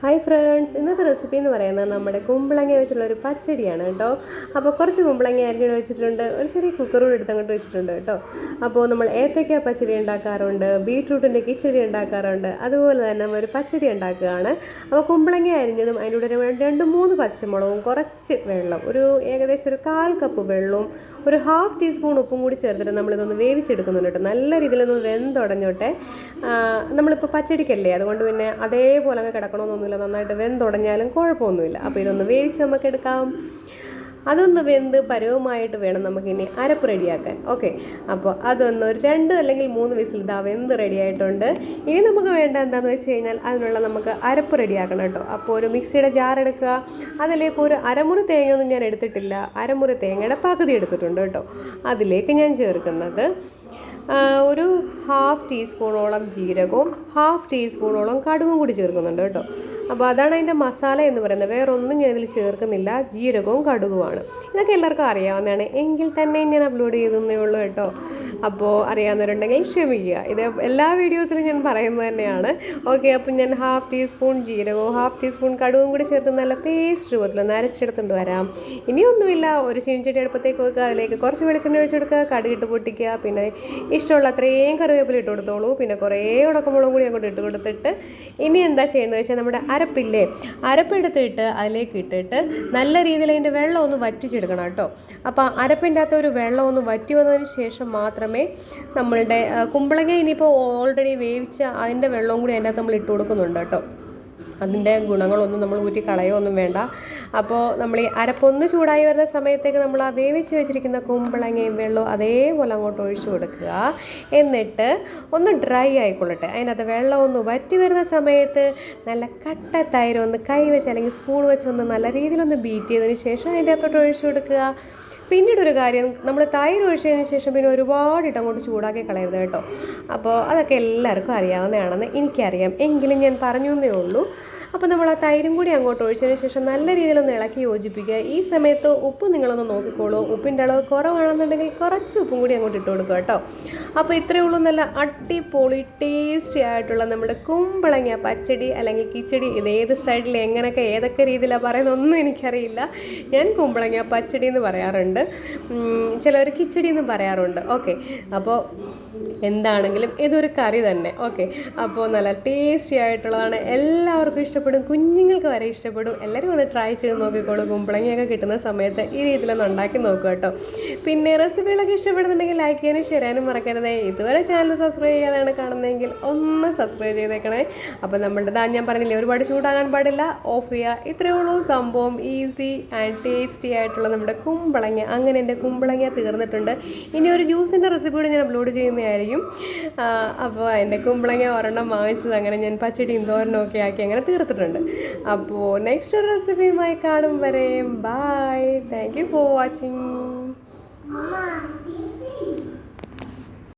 Hi friends ഇന്നത്തെ recipe എന്ന് പറയുന്നത് നമ്മുടെ കുമ്പളങ്ങ വെച്ചുള്ള ഒരു പച്ചടിയാണ് കേട്ടോ. അപ്പോൾ കുറച്ച് കുമ്പളങ്ങ അരിച്ചു വെച്ചിട്ടുണ്ട്. ഒരു ചെറിയ കുക്കറോട് എടുത്ത് അങ്ങോട്ട് വെച്ചിട്ടുണ്ട് കേട്ടോ. അപ്പോൾ നമ്മൾ ഏത്തയ്ക്ക പച്ചടി ഉണ്ടാക്കാറുണ്ട് ബീട്രൂട്ടിന്റെ കിച്ചടി ഉണ്ടാക്കാറുണ്ട്. അതുപോലെ തന്നെ നമ്മൾ ഒരു പച്ചടി ഉണ്ടാക്കുകയാണ്. അപ്പോൾ കുമ്പളങ്ങ അരിഞ്ഞതും അതിന്റെ രണ്ട് മൂന്ന് പച്ചമുളകും കുറച്ച് വെള്ളം ഒരു ഏകദേശം ഒരു കാൽ കപ്പ് വെള്ളവും ഒരു ഹാഫ് ടീസ്പൂൺ ഉപ്പും കൂടി ചേർത്തിട്ട് നമ്മളിതൊന്ന് വേവിച്ചെടുക്കുന്നുണ്ട് കേട്ടോ. നല്ല രീതിയിലൊന്ന് വെന്തുടഞ്ഞോട്ടെ. നമ്മളിപ്പോൾ പച്ചടിക്കല്ലേ? അതുകൊണ്ട് പിന്നെ അതേപോലെ അങ്ങ് കിടക്കണമെന്നൊന്നുമില്ല നന്നായിട്ട് വെന്തുടഞ്ഞാലും കുഴപ്പമൊന്നുമില്ല. അപ്പോൾ ഇതൊന്ന് വേവിച്ച് നമുക്ക് എടുക്കാം അതൊന്ന് വെന്ത് പരവുമായിട്ട് വേണം നമുക്കിനി അരപ്പ് റെഡിയാക്കാൻ. ഓക്കെ. അപ്പോൾ അതൊന്ന് ഒരു രണ്ട് അല്ലെങ്കിൽ മൂന്ന് വിസിൽ ഇതാ വെന്ത് റെഡിയായിട്ടുണ്ട്. ഇനി നമുക്ക് വേണ്ട എന്താണെന്ന് വെച്ച് കഴിഞ്ഞാൽ അതിനുള്ള നമുക്ക് അരപ്പ് റെഡിയാക്കണം കേട്ടോ. അപ്പോൾ ഒരു മിക്സിയുടെ ജാർ എടുക്കുക. അതിലേക്ക് ഒരു അരമുറി തേങ്ങയൊന്നും ഞാൻ എടുത്തിട്ടില്ല. അരമുറി തേങ്ങയുടെ പകുതി എടുത്തിട്ടുണ്ട് കേട്ടോ. അതിലേക്ക് ഞാൻ ചേർക്കുന്നത് ഒരു ഹാഫ് ടീസ്പൂണോളം ജീരകവും ഹാഫ് ടീസ്പൂണോളം കടുകും കൂടി ചേർക്കുന്നുണ്ട് കേട്ടോ. അപ്പോൾ അതാണ് അതിന്റെ മസാല എന്ന് പറയുന്നത്. വേറെ ഒന്നും ഞാൻ ഇതിൽ ചേർക്കുന്നില്ല. ജീരകവും കടുകുമാണ് ഇതൊക്കെ എല്ലാവർക്കും അറിയാവുന്നതാണ്. എങ്കിൽ തന്നെ ഞാൻ അപ്ലോഡ് ചെയ്തേ ഉള്ളൂ കേട്ടോ. അപ്പോൾ അറിയാവുന്നവരുണ്ടെങ്കിൽ ക്ഷമിക്കുക. ഇത് എല്ലാ വീഡിയോസിലും ഞാൻ പറയുന്നത് തന്നെയാണ്. ഓക്കെ അപ്പം ഞാൻ ഹാഫ് ടീസ്പൂൺ ജീരകവും ഹാഫ് ടീസ്പൂൺ കടുകും കൂടി ചേർത്ത് നല്ല പേസ്റ്റ് രൂപത്തിലൊന്ന് അരച്ചെടുത്തുകൊണ്ട് വരാം. ഇനിയൊന്നുമില്ല ഒരു ചീനിച്ചട്ടി അടുപ്പത്തേക്ക് വെക്കുക. അതിലേക്ക് കുറച്ച് വെളിച്ചെണ്ണ ഒഴിച്ചെടുക്കുക കടുകിട്ട് പൊട്ടിക്കുക. പിന്നെ ഇഷ്ടമുള്ള അത്രയും കറിവേപ്പില ഇട്ട് കൊടുത്തോളൂ. പിന്നെ കുറേ ഉടക്കമുളകും കൂടി അങ്ങോട്ട് ഇട്ട് കൊടുത്തിട്ട് ഇനി എന്താ ചെയ്യുന്നത് വെച്ചാൽ നമ്മുടെ അരപ്പില്ലേ അരപ്പെടുത്തിട്ട് അതിലേക്ക് ഇട്ടിട്ട് നല്ല രീതിയിൽ അതിന്റെ വെള്ളം ഒന്ന് വറ്റിച്ചെടുക്കണം കേട്ടോ. അപ്പോൾ അരപ്പിന്റെ അകത്ത് ഒരു വെള്ളം ഒന്ന് വറ്റി വന്നതിന് ശേഷം മാത്രമേ നമ്മളുടെ കുമ്പളങ്ങ ഇനിയിപ്പോൾ ഓൾറെഡി വേവിച്ച അതിന്റെ വെള്ളവും കൂടി അതിന്റെ അകത്ത് നമ്മൾ ഇട്ട് കൊടുക്കുന്നുണ്ട് കേട്ടോ. അതിന്റെ ഗുണങ്ങളൊന്നും നമ്മൾ ഊറ്റി കളയൊന്നും വേണ്ട. അപ്പോൾ നമ്മൾ ഈ അരപ്പൊന്ന് ചൂടായി വരുന്ന സമയത്തേക്ക് നമ്മൾ ആ വേവിച്ച് വെച്ചിരിക്കുന്ന കുമ്പളങ്ങയും വെള്ളവും അതേപോലെ അങ്ങോട്ട് ഒഴിച്ചു കൊടുക്കുക. എന്നിട്ട് ഒന്ന് ഡ്രൈ ആയിക്കൊള്ളട്ടെ. അതിനകത്ത് വെള്ളം ഒന്ന് വറ്റി വരുന്ന സമയത്ത് നല്ല കട്ട തൈര് ഒന്ന് കൈ വെച്ച് അല്ലെങ്കിൽ സ്പൂൺ വെച്ച് ഒന്ന് നല്ല രീതിയിലൊന്ന് ബീറ്റ് ചെയ്തതിന് ശേഷം അതിന്റെ അകത്തോട്ട് ഒഴിച്ചു കൊടുക്കുക. പിന്നീട് ഒരു കാര്യം നമ്മൾ തൈര് ഒഴിച്ചതിന് ശേഷം പിന്നെ ഒരുപാട് ഇട്ടം അങ്ങോട്ട് ചൂടാക്കി കളയരുത് കേട്ടോ. അപ്പോൾ അതൊക്കെ എല്ലാവർക്കും അറിയാവുന്നതാണെന്ന് എനിക്കറിയാം. എങ്കിലും ഞാൻ പറഞ്ഞു എന്നേ ഉള്ളൂ. അപ്പോൾ നമ്മൾ ആ തൈരും കൂടി അങ്ങോട്ട് ഒഴിച്ചതിന് ശേഷം നല്ല രീതിയിലൊന്ന് ഇളക്കി യോജിപ്പിക്കുക. ഈ സമയത്ത് ഉപ്പ് നിങ്ങളൊന്ന് നോക്കിക്കോളൂ. ഉപ്പിന്റെ അളവ് കുറവാണെന്നുണ്ടെങ്കിൽ കുറച്ച് ഉപ്പും കൂടി അങ്ങോട്ട് ഇട്ട് കൊടുക്കുക കേട്ടോ. അപ്പോൾ ഇത്രയേ ഉള്ളൂ. നല്ല അടിപൊളി ടേസ്റ്റി ആയിട്ടുള്ള നമ്മുടെ കുമ്പളങ്ങ പച്ചടി അല്ലെങ്കിൽ കിച്ചടി ഇത് ഏത് സൈഡിൽ എങ്ങനെയൊക്കെ ഏതൊക്കെ രീതിയിലാണ് പറയുന്നതൊന്നും എനിക്കറിയില്ല. ഞാൻ കുമ്പളങ്ങ പച്ചടി എന്ന് പറയാറുണ്ട്. ചിലർ കിച്ചടി എന്ന് പറയാറുണ്ട്. ഓക്കെ. അപ്പോൾ എന്താണെങ്കിലും ഇതൊരു കറി തന്നെ. ഓക്കെ. അപ്പോൾ നല്ല ടേസ്റ്റി ആയിട്ടുള്ളതാണ്. എല്ലാവർക്കും ഇഷ്ടപ്പെടും. കുഞ്ഞുങ്ങൾക്ക് വരെ ഇഷ്ടപ്പെടും. എല്ലാവരും ഒന്ന് ട്രൈ ചെയ്ത് നോക്കിക്കോളൂ. കുമ്പളങ്ങയൊക്കെ കിട്ടുന്ന സമയത്ത് ഈ രീതിയിലൊന്ന് ഉണ്ടാക്കി നോക്കുക കേട്ടോ. പിന്നെ റെസിപ്പികളൊക്കെ ഇഷ്ടപ്പെടുന്നുണ്ടെങ്കിൽ ലൈക്ക് ചെയ്യാനും ഷെയർ ചെയ്യാനും മറക്കരുതേ. ഇതുവരെ ചാനൽ സബ്സ്ക്രൈബ് ചെയ്യാതാണ് കാണുന്നതെങ്കിൽ ഒന്ന് സബ്സ്ക്രൈബ് ചെയ്തേക്കണേ. അപ്പോൾ നമ്മളുടെ ഞാൻ പറഞ്ഞില്ലേ ഒരുപാട് ചൂടാകാൻ പാടില്ല. ഓഫ് ചെയ്യുക ഇത്രയേ ഉള്ളൂ. സംഭവം ഈസി ആൻഡ് ടേസ്റ്റി ആയിട്ടുള്ള നമ്മുടെ കുമ്പളങ്ങ അങ്ങനെ എന്റെ കുമ്പളങ്ങ തീർന്നിട്ടുണ്ട്. ഇനി ഒരു ജ്യൂസിന്റെ റെസിപ്പി കൂടി ഞാൻ അപ്ലോഡ് ചെയ്യുന്നതായിരിക്കും. അപ്പോൾ എന്റെ കുമ്പളങ്ങ ഒരെണ്ണം വാങ്ങിച്ചത് അങ്ങനെ ഞാൻ പച്ചടിയും തോരനും ഒക്കെ ആക്കി അങ്ങനെ തീർത്തിട്ടുണ്ട്. അപ്പോൾ നെക്സ്റ്റ് ഒരു റെസിപ്പിയുമായി കാണും വരെ. Bye thank you for watching